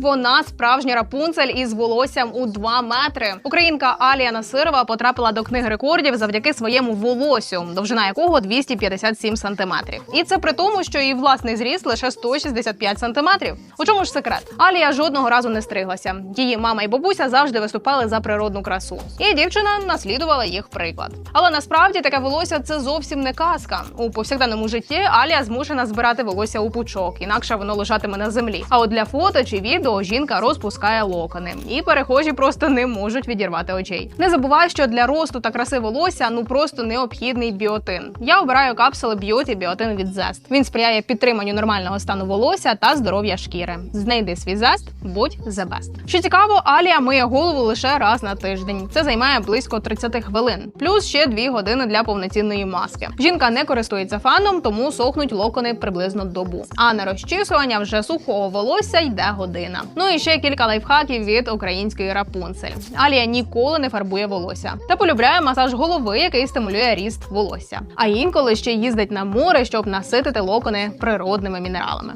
Вона справжня рапунцель із волоссям у 2 метри. Українка Алія Насирова потрапила до книги рекордів завдяки своєму волосю, довжина якого 257 сантиметрів. І це при тому, що її власний зріст лише 165 сантиметрів. У чому ж секрет? Алія жодного разу не стриглася. Її мама і бабуся завжди виступали за природну красу. І дівчина наслідувала їх приклад. Але насправді таке волосся це зовсім не казка. У повсякденному житті Алія змушена збирати волосся у пучок, інакше воно лежатиме на землі. А от для фото чи відео жінка розпускає локони, і перехожі просто не можуть відірвати очей. Не забувай, що для росту та краси волосся ну просто необхідний біотин. Я обираю капсули Beauty Біотин від Zest. Він сприяє підтриманню нормального стану волосся та здоров'я шкіри. Знайди свій зест, будь the best. Що цікаво, Алія миє голову лише раз на тиждень. Це займає близько 30 хвилин, плюс ще 2 години для повноцінної маски. Жінка не користується фаном, тому сохнуть локони приблизно добу. А на розчісування вже сухого волосся йде година. Ну і ще кілька лайфхаків від української рапунцель. Алія ніколи не фарбує волосся та полюбляє масаж голови, який стимулює ріст волосся. А інколи ще їздить на море, щоб наситити локони природними мінералами.